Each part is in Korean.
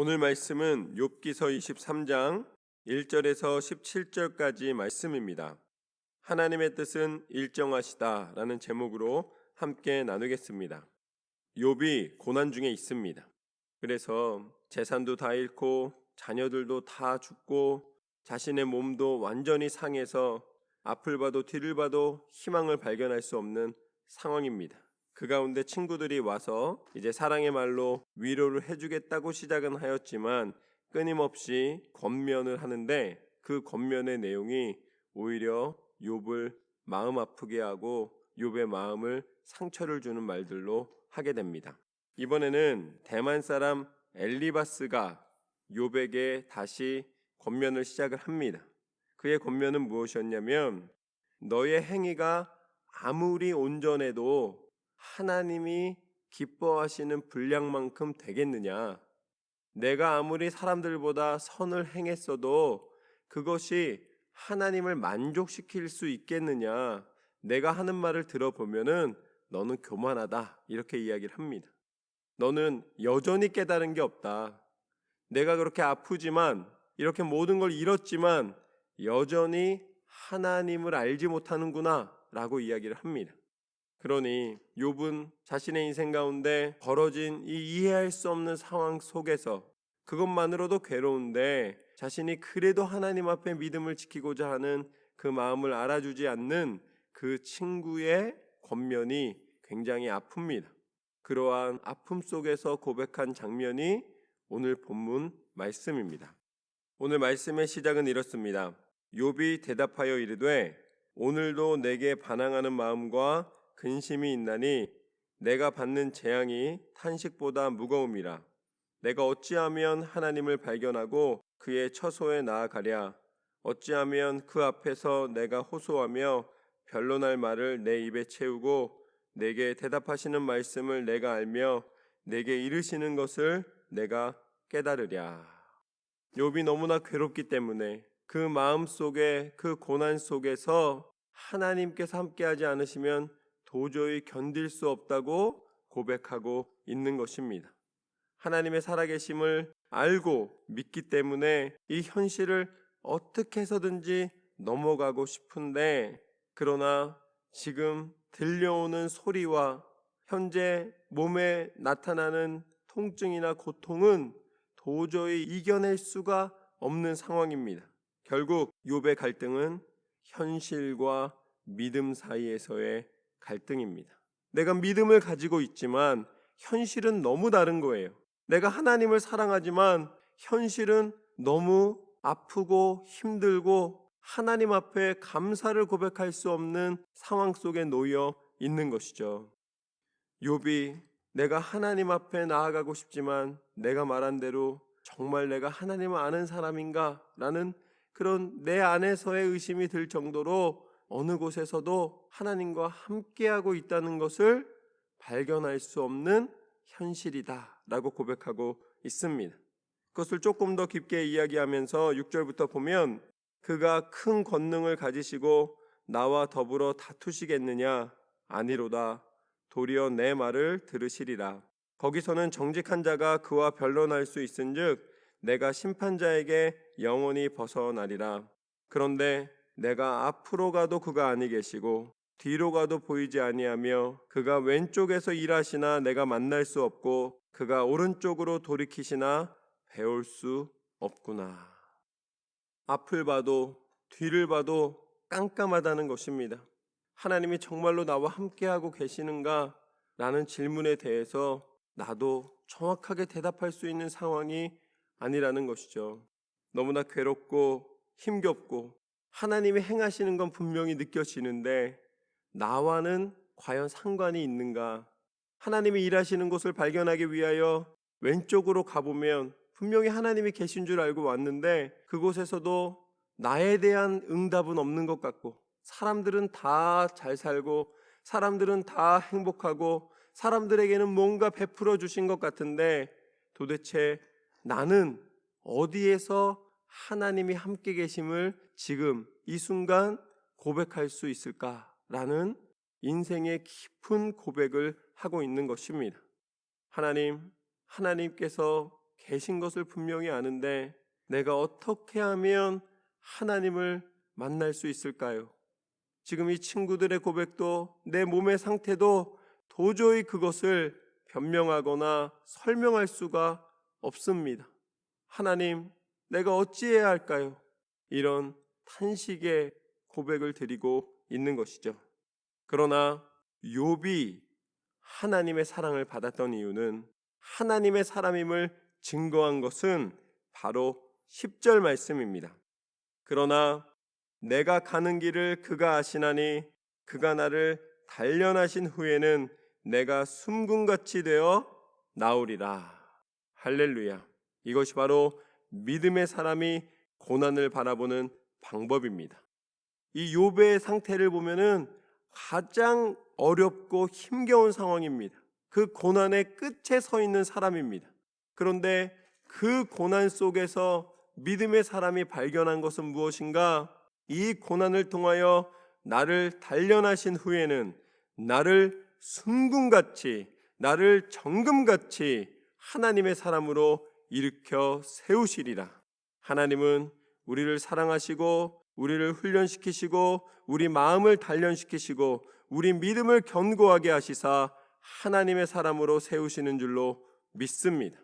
오늘 말씀은 욥기서 23장 1절에서 17절까지 말씀입니다. 하나님의 뜻은 일정하시다라는 제목으로 함께 나누겠습니다. 욥이 고난 중에 있습니다. 그래서 재산도 다 잃고 자녀들도 다 죽고 자신의 몸도 완전히 상해서 앞을 봐도 뒤를 봐도 희망을 발견할 수 없는 상황입니다. 그 가운데 친구들이 와서 이제 사랑의 말로 위로를 해주겠다고 시작은 하였지만 끊임없이 권면을 하는데 그 권면의 내용이 오히려 욥을 마음 아프게 하고 욥의 마음을 상처를 주는 말들로 하게 됩니다. 이번에는 대만 사람 엘리바스가 욥에게 다시 권면을 시작을 합니다. 그의 권면은 무엇이었냐면 너의 행위가 아무리 온전해도 하나님이 기뻐하시는 분량만큼 되겠느냐? 내가 아무리 사람들보다 선을 행했어도 그것이 하나님을 만족시킬 수 있겠느냐? 내가 하는 말을 들어보면은 너는 교만하다. 이렇게 이야기를 합니다. 너는 여전히 깨달은 게 없다. 내가 그렇게 아프지만 이렇게 모든 걸 잃었지만 여전히 하나님을 알지 못하는구나 라고 이야기를 합니다. 그러니 욥은 자신의 인생 가운데 벌어진 이 이해할 수 없는 상황 속에서 그것만으로도 괴로운데 자신이 그래도 하나님 앞에 믿음을 지키고자 하는 그 마음을 알아주지 않는 그 친구의 권면이 굉장히 아픕니다. 그러한 아픔 속에서 고백한 장면이 오늘 본문 말씀입니다. 오늘 말씀의 시작은 이렇습니다. 욥이 대답하여 이르되 오늘도 내게 반항하는 마음과 근심이 있나니 내가 받는 재앙이 탄식보다 무거움이라. 내가 어찌하면 하나님을 발견하고 그의 처소에 나아가랴. 어찌하면 그 앞에서 내가 호소하며 변론할 말을 내 입에 채우고 내게 대답하시는 말씀을 내가 알며 내게 이르시는 것을 내가 깨달으랴. 욥이 너무나 괴롭기 때문에 그 마음 속에 그 고난 속에서 하나님께서 함께하지 않으시면 도저히 견딜 수 없다고 고백하고 있는 것입니다. 하나님의 살아계심을 알고 믿기 때문에 이 현실을 어떻게 해서든지 넘어가고 싶은데 그러나 지금 들려오는 소리와 현재 몸에 나타나는 통증이나 고통은 도저히 이겨낼 수가 없는 상황입니다. 결국 욥의 갈등은 현실과 믿음 사이에서의 갈등입니다. 내가 믿음을 가지고 있지만 현실은 너무 다른 거예요. 내가 하나님을 사랑하지만 현실은 너무 아프고 힘들고 하나님 앞에 감사를 고백할 수 없는 상황 속에 놓여 있는 것이죠. 욥이 내가 하나님 앞에 나아가고 싶지만 내가 말한 대로 정말 내가 하나님을 아는 사람인가? 라는 그런 내 안에서의 의심이 들 정도로 어느 곳에서도 하나님과 함께하고 있다는 것을 발견할 수 없는 현실이다. 라고 고백하고 있습니다. 그것을 조금 더 깊게 이야기하면서 6절부터 보면 그가 큰 권능을 가지시고 나와 더불어 다투시겠느냐? 아니로다. 도리어 내 말을 들으시리라. 거기서는 정직한 자가 그와 변론할 수 있은즉 내가 심판자에게 영원히 벗어나리라. 그런데 내가 앞으로 가도 그가 아니 계시고 뒤로 가도 보이지 아니하며 그가 왼쪽에서 일하시나 내가 만날 수 없고 그가 오른쪽으로 돌이키시나 배울 수 없구나. 앞을 봐도 뒤를 봐도 깜깜하다는 것입니다. 하나님이 정말로 나와 함께하고 계시는가? 라는 질문에 대해서 나도 정확하게 대답할 수 있는 상황이 아니라는 것이죠. 너무나 괴롭고 힘겹고 하나님이 행하시는 건 분명히 느껴지는데 나와는 과연 상관이 있는가? 하나님이 일하시는 곳을 발견하기 위하여 왼쪽으로 가보면 분명히 하나님이 계신 줄 알고 왔는데 그곳에서도 나에 대한 응답은 없는 것 같고 사람들은 다 잘 살고 사람들은 다 행복하고 사람들에게는 뭔가 베풀어 주신 것 같은데 도대체 나는 어디에서 하나님이 함께 계심을 지금 이 순간 고백할 수 있을까라는 인생의 깊은 고백을 하고 있는 것입니다. 하나님, 하나님께서 계신 것을 분명히 아는데 내가 어떻게 하면 하나님을 만날 수 있을까요? 지금 이 친구들의 고백도 내 몸의 상태도 도저히 그것을 변명하거나 설명할 수가 없습니다. 하나님, 내가 어찌해야 할까요? 이런 탄식의 고백을 드리고 있는 것이죠. 그러나 욥이 하나님의 사랑을 받았던 이유는 하나님의 사람임을 증거한 것은 바로 10절 말씀입니다. 그러나 내가 가는 길을 그가 아시나니 그가 나를 단련하신 후에는 내가 숨군같이 되어 나오리라. 할렐루야. 이것이 바로 믿음의 사람이 고난을 바라보는 방법입니다. 이 욥의 상태를 보면은 가장 어렵고 힘겨운 상황입니다. 그 고난의 끝에 서 있는 사람입니다. 그런데 그 고난 속에서 믿음의 사람이 발견한 것은 무엇인가? 이 고난을 통하여 나를 단련하신 후에는 나를 순금같이 나를 정금같이 하나님의 사람으로 일으켜 세우시리라. 하나님은 우리를 사랑하시고 우리를 훈련시키시고 우리 마음을 단련시키시고 우리 믿음을 견고하게 하시사 하나님의 사람으로 세우시는 줄로 믿습니다.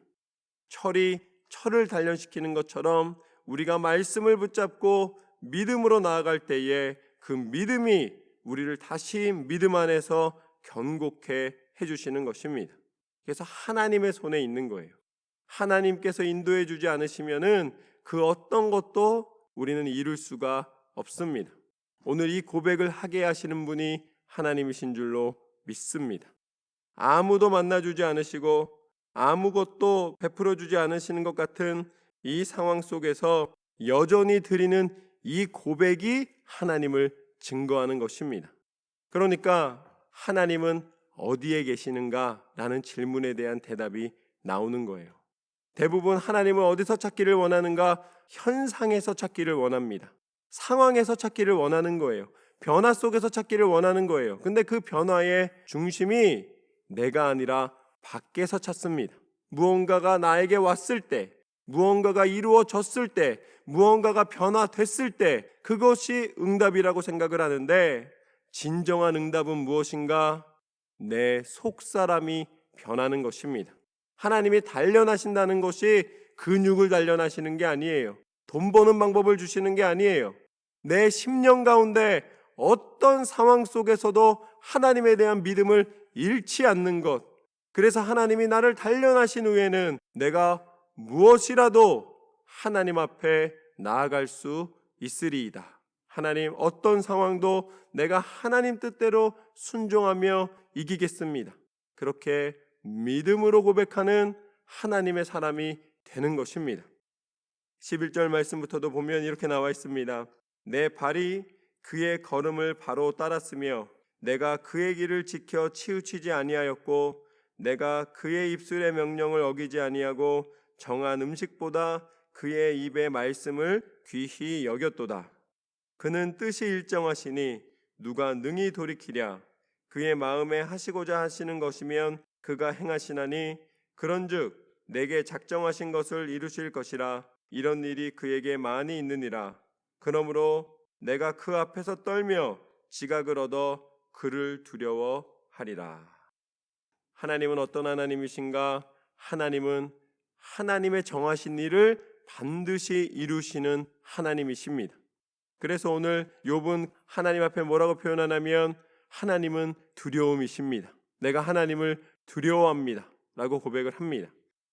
철이 철을 단련시키는 것처럼 우리가 말씀을 붙잡고 믿음으로 나아갈 때에 그 믿음이 우리를 다시 믿음 안에서 견고케 해주시는 것입니다. 그래서 하나님의 손에 있는 거예요. 하나님께서 인도해 주지 않으시면은 그 어떤 것도 우리는 이룰 수가 없습니다. 오늘 이 고백을 하게 하시는 분이 하나님이신 줄로 믿습니다. 아무도 만나주지 않으시고 아무것도 베풀어 주지 않으시는 것 같은 이 상황 속에서 여전히 드리는 이 고백이 하나님을 증거하는 것입니다. 그러니까 하나님은 어디에 계시는가? 라는 질문에 대한 대답이 나오는 거예요. 대부분 하나님을 어디서 찾기를 원하는가? 현상에서 찾기를 원합니다. 상황에서 찾기를 원하는 거예요. 변화 속에서 찾기를 원하는 거예요. 근데 그 변화의 중심이 내가 아니라 밖에서 찾습니다. 무언가가 나에게 왔을 때, 무언가가 이루어졌을 때, 무언가가 변화됐을 때, 그것이 응답이라고 생각을 하는데, 진정한 응답은 무엇인가? 내 속 사람이 변하는 것입니다. 하나님이 단련하신다는 것이 근육을 단련하시는 게 아니에요. 돈 버는 방법을 주시는 게 아니에요. 내 10년 가운데 어떤 상황 속에서도 하나님에 대한 믿음을 잃지 않는 것. 그래서 하나님이 나를 단련하신 후에는 내가 무엇이라도 하나님 앞에 나아갈 수 있으리이다. 하나님 어떤 상황도 내가 하나님 뜻대로 순종하며 이기겠습니다. 그렇게 믿음으로 고백하는 하나님의 사람이 되는 것입니다. 11절 말씀부터도 보면 이렇게 나와 있습니다. 내 발이 그의 걸음을 바로 따랐으며 내가 그의 길을 지켜 치우치지 아니하였고 내가 그의 입술의 명령을 어기지 아니하고 정한 음식보다 그의 입의 말씀을 귀히 여겼도다. 그는 뜻이 일정하시니 누가 능히 돌이키랴 그의 마음에 하시고자 하시는 것이면 그가 행하시나니 그런즉 내게 작정하신 것을 이루실 것이라 이런 일이 그에게 많이 있느니라 그러므로 내가 그 앞에서 떨며 지각을 얻어 그를 두려워하리라 하나님은 어떤 하나님이신가 하나님은 하나님의 정하신 일을 반드시 이루시는 하나님이십니다. 그래서 오늘 욥은 하나님 앞에 뭐라고 표현하냐면 하나님은 두려움이십니다. 내가 하나님을 두려워합니다. 라고 고백을 합니다.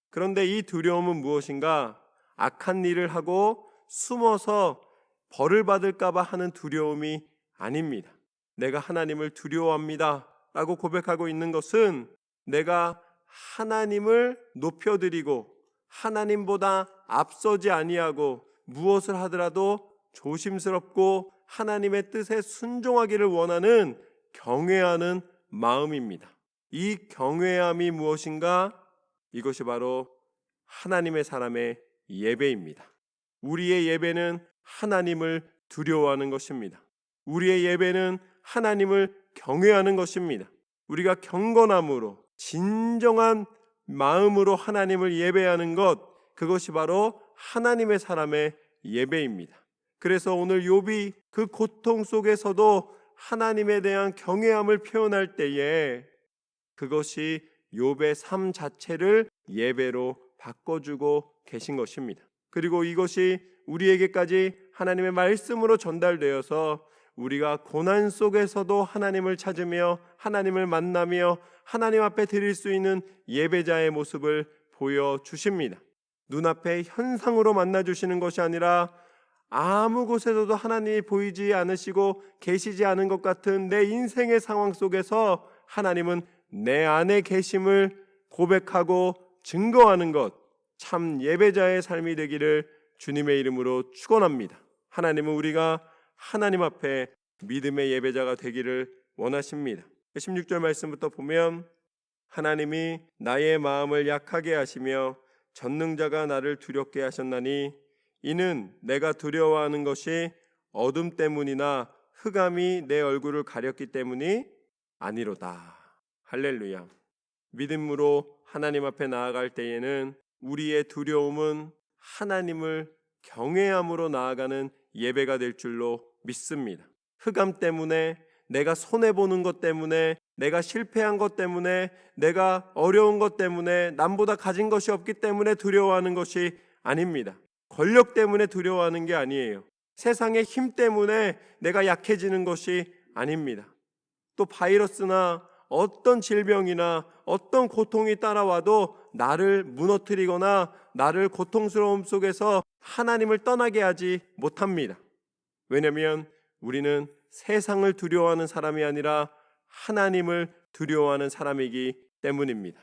그런데 이 두려움은 무엇인가? 악한 일을 하고 숨어서 벌을 받을까봐 하는 두려움이 아닙니다. 내가 하나님을 두려워합니다. 라고 고백하고 있는 것은 내가 하나님을 높여드리고 하나님보다 앞서지 아니하고 무엇을 하더라도 조심스럽고 하나님의 뜻에 순종하기를 원하는 경외하는 마음입니다. 이 경외함이 무엇인가? 이것이 바로 하나님의 사람의 예배입니다. 우리의 예배는 하나님을 두려워하는 것입니다. 우리의 예배는 하나님을 경외하는 것입니다. 우리가 경건함으로 진정한 마음으로 하나님을 예배하는 것 그것이 바로 하나님의 사람의 예배입니다. 그래서 오늘 욥이 그 고통 속에서도 하나님에 대한 경외함을 표현할 때에 그것이 욥의 삶 자체를 예배로 바꿔주고 계신 것입니다. 그리고 이것이 우리에게까지 하나님의 말씀으로 전달되어서 우리가 고난 속에서도 하나님을 찾으며 하나님을 만나며 하나님 앞에 드릴 수 있는 예배자의 모습을 보여 주십니다. 눈앞에 현상으로 만나 주시는 것이 아니라 아무 곳에서도 하나님이 보이지 않으시고 계시지 않은 것 같은 내 인생의 상황 속에서 하나님은 내 안에 계심을 고백하고 증거하는 것, 참 예배자의 삶이 되기를 주님의 이름으로 축원합니다. 하나님은 우리가 하나님 앞에 믿음의 예배자가 되기를 원하십니다. 16절 말씀부터 보면 하나님이 나의 마음을 약하게 하시며 전능자가 나를 두렵게 하셨나니 이는 내가 두려워하는 것이 어둠 때문이나 흑암이 내 얼굴을 가렸기 때문이 아니로다. 할렐루야. 믿음으로 하나님 앞에 나아갈 때에는 우리의 두려움은 하나님을 경외함으로 나아가는 예배가 될 줄로 믿습니다. 흑암 때문에 내가 손해 보는 것 때문에 내가 실패한 것 때문에 내가 어려운 것 때문에 남보다 가진 것이 없기 때문에 두려워하는 것이 아닙니다. 권력 때문에 두려워하는 게 아니에요. 세상의 힘 때문에 내가 약해지는 것이 아닙니다. 또 바이러스나 어떤 질병이나 어떤 고통이 따라와도 나를 무너뜨리거나 나를 고통스러움 속에서 하나님을 떠나게 하지 못합니다. 왜냐하면 우리는 세상을 두려워하는 사람이 아니라 하나님을 두려워하는 사람이기 때문입니다.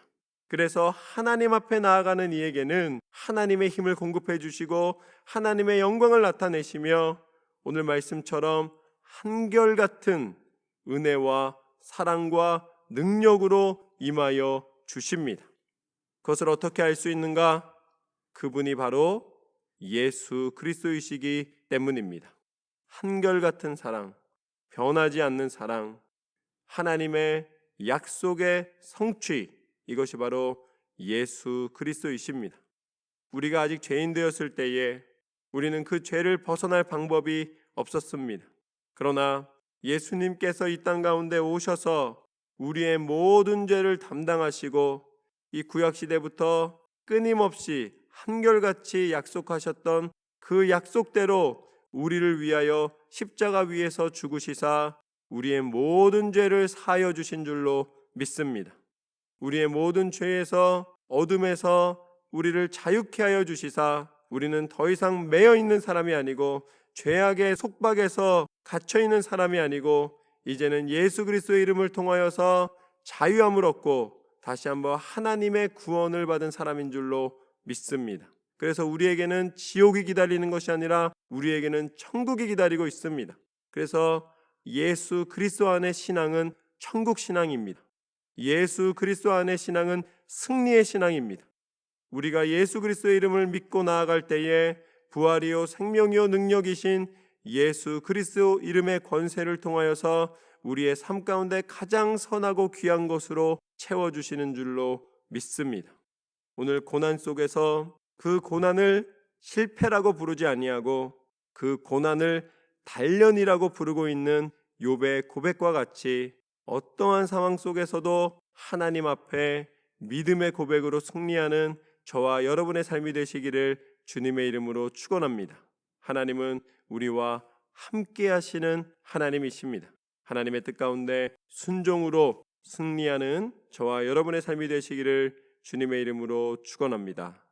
그래서 하나님 앞에 나아가는 이에게는 하나님의 힘을 공급해 주시고 하나님의 영광을 나타내시며 오늘 말씀처럼 한결같은 은혜와 사랑과 능력으로 임하여 주십니다. 그것을 어떻게 알 수 있는가? 그분이 바로 예수 그리스도이시기 때문입니다. 한결같은 사랑, 변하지 않는 사랑, 하나님의 약속의 성취, 이것이 바로 예수 그리스도이십니다. 우리가 아직 죄인 되었을 때에 우리는 그 죄를 벗어날 방법이 없었습니다. 그러나 예수님께서 이 땅 가운데 오셔서 우리의 모든 죄를 담당하시고 이 구약 시대부터 끊임없이 한결같이 약속하셨던 그 약속대로 우리를 위하여 십자가 위에서 죽으시사 우리의 모든 죄를 사하여 주신 줄로 믿습니다. 우리의 모든 죄에서 어둠에서 우리를 자유케 하여 주시사 우리는 더 이상 매여 있는 사람이 아니고 죄악의 속박에서 갇혀 있는 사람이 아니고 이제는 예수 그리스도의 이름을 통하여서 자유함을 얻고 다시 한번 하나님의 구원을 받은 사람인 줄로 믿습니다. 그래서 우리에게는 지옥이 기다리는 것이 아니라 우리에게는 천국이 기다리고 있습니다. 그래서 예수 그리스도 안의 신앙은 천국 신앙입니다. 예수 그리스도 안의 신앙은 승리의 신앙입니다. 우리가 예수 그리스도의 이름을 믿고 나아갈 때에 부활이요 생명이요 능력이신 예수 그리스도 이름의 권세를 통하여서 우리의 삶 가운데 가장 선하고 귀한 것으로 채워 주시는 줄로 믿습니다. 오늘 고난 속에서 그 고난을 실패라고 부르지 아니하고 그 고난을 단련이라고 부르고 있는 욥의 고백과 같이 어떠한 상황 속에서도 하나님 앞에 믿음의 고백으로 승리하는 저와 여러분의 삶이 되시기를 주님의 이름으로 축원합니다. 하나님은 우리와 함께 하시는 하나님이십니다. 하나님의 뜻 가운데 순종으로 승리하는 저와 여러분의 삶이 되시기를 주님의 이름으로 축원합니다.